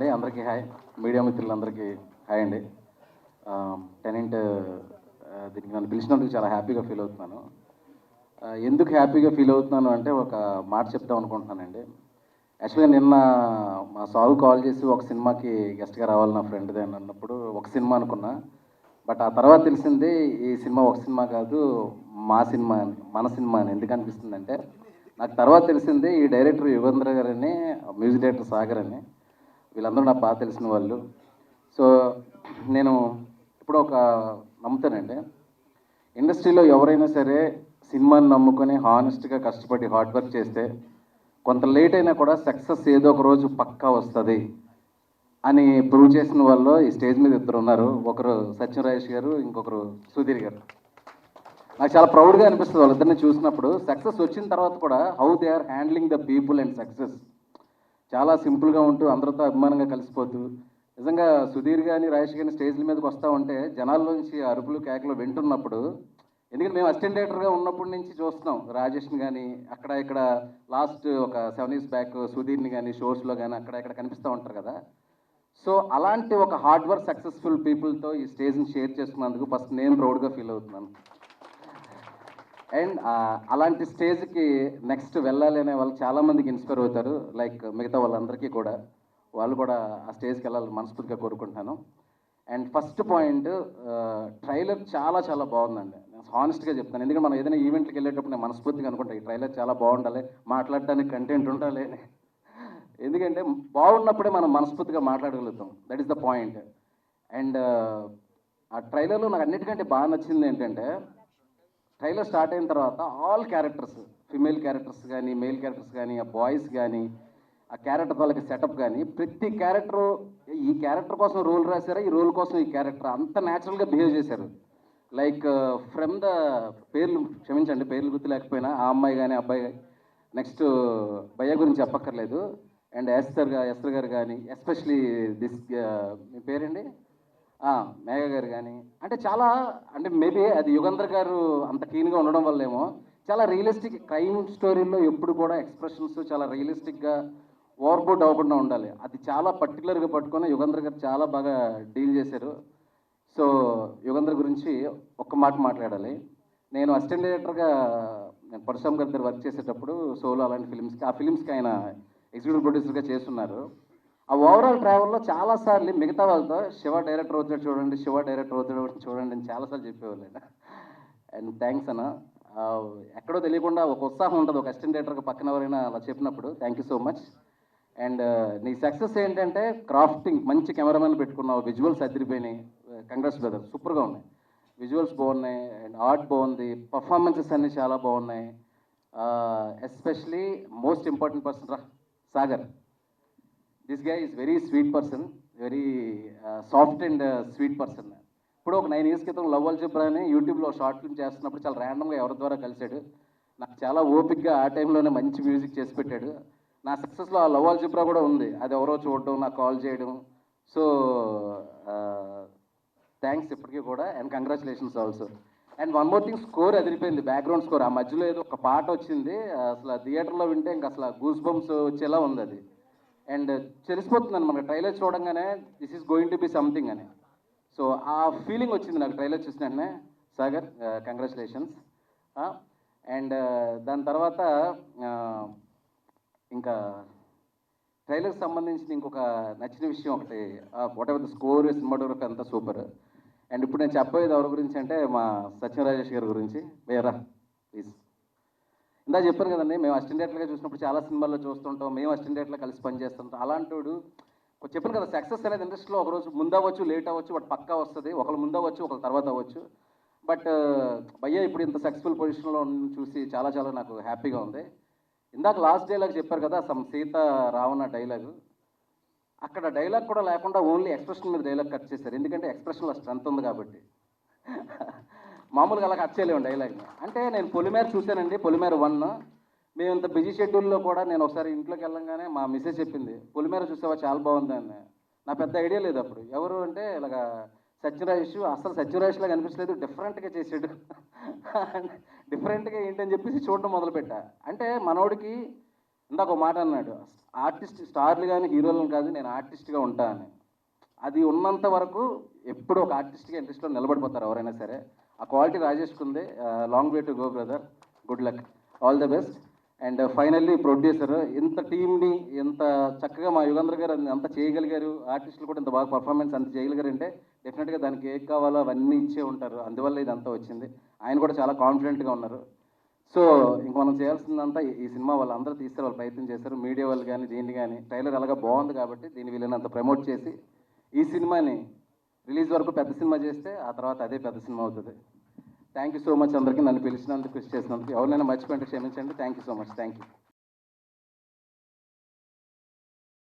అండి. అందరికీ hi. Media మిత్రులందరికీ హాయ్ అండి. టెనెంట్ దీనికి నన్ను పిలిచినందుకు చాలా హ్యాపీగా ఫీల్ అవుతున్నాను. ఎందుకు హ్యాపీగా ఫీల్ అవుతున్నాను అంటే ఒక మాట చెప్దాం అనుకుంటున్నానండి. యాక్చువల్గా నిన్న మా సాగు కాల్ చేసి ఒక సినిమాకి గెస్ట్గా రావాలి నా ఫ్రెండ్దే అని అన్నప్పుడు ఒక సినిమా అనుకున్నా. బట్ ఆ తర్వాత తెలిసింది ఈ సినిమా ఒక సినిమా కాదు మా సినిమా అని మన సినిమా అని. ఎందుకు అనిపిస్తుందంటే నాకు తర్వాత తెలిసింది ఈ డైరెక్టర్ యుగేంద్ర గారని మ్యూజిక్ డైరెక్టర్ సాగర్ అని. వీళ్ళందరూ నాకు బాగా తెలిసిన వాళ్ళు. సో నేను ఇప్పుడు ఒక నమ్ముతానండి. ఇండస్ట్రీలో ఎవరైనా సరే సినిమాని నమ్ముకొని హానెస్ట్గా కష్టపడి హార్డ్ వర్క్ చేస్తే కొంత లేట్ అయినా కూడా సక్సెస్ ఏదో ఒక రోజు పక్కా వస్తుంది అని ప్రూవ్ చేసిన వాళ్ళు ఈ స్టేజ్ మీద ఇద్దరు ఉన్నారు. ఒకరు సత్యం గారు ఇంకొకరు సుధీర్ గారు. నాకు చాలా ప్రౌడ్గా అనిపిస్తుంది వాళ్ళిద్దరిని చూసినప్పుడు. సక్సెస్ వచ్చిన తర్వాత కూడా how they are handling the people and success చాలా సింపుల్గా ఉంటూ అందరితో అభిమానంగా కలిసిపోతూ నిజంగా సుధీర్ కానీ రాజేష్ కానీ స్టేజ్ల మీదకి వస్తూ ఉంటే జనాల్లోంచి అరుపులు కేకలు వింటున్నప్పుడు ఎందుకంటే మేము అసిస్టెంట్ డైరెక్టర్గా ఉన్నప్పటి నుంచి చూస్తున్నాం రాజేష్ని కానీ అక్కడ ఇక్కడ లాస్ట్ ఒక సెవెన్ ఇయర్స్ బ్యాక్ సుధీర్ని కానీ షోస్లో కానీ అక్కడ ఇక్కడ కనిపిస్తూ ఉంటారు కదా. సో అలాంటి ఒక హార్డ్ వర్క్ సక్సెస్ఫుల్ పీపుల్తో ఈ స్టేజ్ని షేర్ చేసుకున్నందుకు ఫస్ట్ నేను ప్రౌడ్గా ఫీల్ అవుతున్నాను. అండ్ uh, అలాంటి స్టేజ్కి నెక్స్ట్ వెళ్ళాలి అనే వాళ్ళు చాలామందికి ఇన్స్పైర్ అవుతారు. లైక్ మిగతా వాళ్ళందరికీ కూడా. వాళ్ళు కూడా ఆ స్టేజ్కి వెళ్ళాలని మనస్ఫూర్తిగా కోరుకుంటున్నాను అండ్ ఫస్ట్ పాయింట్ ట్రైలర్ చాలా చాలా బాగుందండి. నేను హానెస్ట్గా చెప్తాను. ఎందుకంటే మనం ఏదైనా ఈవెంట్కి వెళ్ళేటప్పుడు నేను మనస్ఫూర్తిగా అనుకుంటా ఈ ట్రైలర్ చాలా బాగుండాలి మాట్లాడడానికి కంటెంట్ ఉండాలి. ఎందుకంటే బాగున్నప్పుడే మనం మనస్ఫూర్తిగా మాట్లాడగలుగుతాం. That is the point and ఆ ట్రైలర్లో నాకు అన్నిటికంటే బాగా నచ్చింది ఏంటంటే ట్రైలర్ స్టార్ట్ అయిన తర్వాత ఆల్ క్యారెక్టర్స్ ఫిమేల్ క్యారెక్టర్స్ కానీ మేల్ క్యారెక్టర్స్ కానీ ఆ బాయ్స్ కానీ ఆ క్యారెక్టర్ వాళ్ళకి సెటప్ కానీ ప్రతి క్యారెక్టర్ ఈ క్యారెక్టర్ కోసం రోల్ రాశారా? ఈ రోల్ కోసం ఈ క్యారెక్టర్ అంత న్యాచురల్గా బిహేవ్ చేశారు. లైక్ ఫ్రమ్ ద పేర్లు క్షమించండి పేర్లు గుర్తు లేకపోయినా ఆ అమ్మాయి కానీ అబ్బాయి నెక్స్ట్ భయ్య గురించి చెప్పక్కర్లేదు. అండ్ ఎస్తర్గా ఎస్తర్ గారు కానీ ఎస్పెషలీ దిస్ మీ పేరండి మేఘ గారు కానీ అంటే చాలా అంటే మేబీ అది యుగంధర్ గారు అంత క్లీన్గా ఉండడం వల్లేమో చాలా రియలిస్టిక్ క్రైమ్ స్టోరీల్లో ఎప్పుడు కూడా ఎక్స్ప్రెషన్స్ చాలా రియలిస్టిక్గా ఓవర్బోట్ అవ్వకుండా ఉండాలి. అది చాలా పర్టికులర్గా పట్టుకొని యుగంధర్ గారు చాలా బాగా డీల్ చేశారు. సో యుగంధర్ గురించి ఒక్క మాట మాట్లాడాలి. నేను అసిస్టెంట్ డైరెక్టర్గా నేను పరశురామ్ గారి దగ్గర వర్క్ చేసేటప్పుడు సోలో అలాంటి ఫిలిమ్స్కి ఆ ఫిలిమ్స్కి ఆయన ఎగ్జిక్యూటివ్ ప్రొడ్యూసర్గా చేస్తున్నారు. ఆ ఓవరాల్ ట్రావెల్లో చాలాసార్లు మిగతా వాళ్ళతో శివ డైరెక్టర్ అవుతాడు చూడండి శివ డైరెక్టర్ అవుతాడు చూడండి అని చాలాసార్లు చెప్పేవాళ్ళు అండ్ థ్యాంక్స్ అన్న. ఎక్కడో తెలియకుండా ఒక ఉత్సాహం ఉంటుంది ఒక అసిస్టెంట్ డైరెక్టర్కి పక్కన ఎవరైనా అలా చెప్పినప్పుడు. Thank you so much and నీ సక్సెస్ ఏంటంటే క్రాఫ్టింగ్ మంచి కెమెరామెన్ పెట్టుకున్నావు విజువల్స్ అదిరిపోయినాయి. కంగ్రెస్ బ్రదర్ సూపర్గా ఉన్నాయి. విజువల్స్ బాగున్నాయి అండ్ ఆర్ట్ బాగుంది పర్ఫార్మెన్సెస్ అన్నీ చాలా బాగున్నాయి. ఎస్పెషలీ మోస్ట్ ఇంపార్టెంట్ పర్సన్ రా Sagar this guy is very sweet person very soft and sweet person ఇప్పుడు ఒక నైన్ ఇయర్స్ క్రితం లవ్ అల్జబ్రా అని యూట్యూబ్లో షార్ట్ ఫిల్మ్ చేస్తున్నప్పుడు చాలా ర్యాండమ్గా ఎవరి ద్వారా కలిశాడు. నాకు చాలా ఓపిక్గా ఆ టైంలోనే మంచి మ్యూజిక్ చేసి పెట్టాడు. నా సక్సెస్లో ఆ లవ్ అల్జబ్రా కూడా ఉంది. అది ఎవరో చూడడం నాకు కాల్ చేయడం. సో థ్యాంక్స్ ఇప్పటికీ కూడా and congratulations also and one more thing score అదిరిపోయింది. బ్యాక్గ్రౌండ్ స్కోర్ ఆ మధ్యలో ఏదో ఒక పాట వచ్చింది. అసలు థియేటర్లో వింటే ఇంకా అసలు గూస్ బంప్స్ వచ్చేలా ఉంది అది. అండ్ uh, తెలిసిపోతుందండి మనకి ట్రైలర్ చూడంగానే this is going to be something అని. సో ఆ ఫీలింగ్ వచ్చింది నాకు. ట్రైలర్ చూసిన వెంటనే సాగర్ కంగ్రాచులేషన్స్ అండ్ దాని తర్వాత ఇంకా ట్రైలర్కి సంబంధించిన ఇంకొక నచ్చిన విషయం ఒకటి whatever the score cinematography అంతా సూపర్ అండ్ ఇప్పుడు నేను చెప్పేది ఎవరి గురించి అంటే మా సత్యం రాజేష్ గారి గురించి. వేరా ప్లీజ్ ఇందా చెప్పాను కదండి మేము అసిస్టెంట్ డైరెక్టర్గా చూసినప్పుడు చాలా సినిమాల్లో చూస్తుంటాం మేము అసిస్టెంట్ డైరెక్టర్గా కలిసి పనిచేస్తుంటాం. అలాంటోడు కొంచెం చెప్పాను కదా సక్సెస్ అనేది ఇండస్ట్రీలో ఒకరోజు ముందవచ్చు ముందు అవ్వచ్చు లేట్ అవ్వచ్చు బట్ పక్కా వస్తుంది. ఒకళ్ళు ముందు అవ్వచ్చు ఒకళ్ళు తర్వాత అవ్వచ్చు. బట్ భయ్య ఇప్పుడు ఇంత సక్సెస్ఫుల్ పొజిషన్లో చూసి చాలా చాలా నాకు హ్యాపీగా ఉంది. ఇందాక లాస్ట్ డైలాగ్ చెప్పారు కదా సమ్ సీత రావణ డైలాగ్. అక్కడ డైలాగ్ కూడా లేకుండా ఓన్లీ ఎక్స్ప్రెషన్ మీద డైలాగ్ కట్ చేశారు. ఎందుకంటే ఎక్స్ప్రెషన్లో స్ట్రెంత్ ఉంది కాబట్టి. మామూలుగా అలా కట్ చేయలేము డైలాగ్ని అంటే నేను పొలిమేర చూశానండి పొలిమేర వన్. మేము ఇంత బిజీ షెడ్యూల్లో కూడా నేను ఒకసారి ఇంట్లోకి వెళ్ళంగానే మా మిస్సెస్ చెప్పింది పొలిమేర చూసావా? చాలా బాగుంది అని. నా పెద్ద ఐడియా లేదు అప్పుడు. ఎవరు అంటే ఇలాగా సత్యరాజేష్ అసలు సత్యరాజేష్ కనిపించలేదు అనిపించలేదు డిఫరెంట్గా చేసాడు. డిఫరెంట్గా ఏంటని చెప్పేసి చూడడం మొదలుపెట్టా. అంటే మనోడికి ఇందాక ఒక మాట అన్నాడు ఆర్టిస్ట్ స్టార్లు కానీ హీరోలను కాదు నేను ఆర్టిస్ట్గా ఉంటా అని. అది ఉన్నంత వరకు ఎప్పుడు ఒక ఆర్టిస్ట్గా ఇంట్రెస్ట్లో నిలబడిపోతారు ఎవరైనా సరే. ఆ క్వాలిటీ రాజేష్కి ఉంది long way to go brother good luck all the best and finally producer ఇంత టీంని ఇంత చక్కగా మా యుగంధర్ గారు అంత చేయగలిగారు. ఆర్టిస్టులు కూడా ఇంత బాగా పర్ఫార్మెన్స్ అంత చేయగలిగారు అంటే డెఫినెట్గా దానికి ఏం కావాలో అవన్నీ ఇచ్చే ఉంటారు. అందువల్ల ఇదంతా వచ్చింది. ఆయన కూడా చాలా కాన్ఫిడెంట్గా ఉన్నారు. సో ఇంక మనం చేయాల్సిందంతా ఈ- సినిమా వాళ్ళు అందరూ తీసే వాళ్ళు ప్రయత్నం చేస్తారు మీడియా వాళ్ళు కానీ దీన్ని కానీ ట్రైలర్ అలాగా బాగుంది కాబట్టి దీన్ని వీళ్ళనంత ప్రమోట్ చేసి ఈ సినిమాని రిలీజ్ వరకు పెద్ద సినిమా చేస్తే ఆ తర్వాత అదే పెద్ద సినిమా అవుతుంది. థ్యాంక్ యూ సో మచ్ అందరికీ నన్ను పిలిచినందుకు కృషి చేసినందుకు. ఎవరినైనా మర్చిపోయింటే క్షమించండి. Thank you so much thank you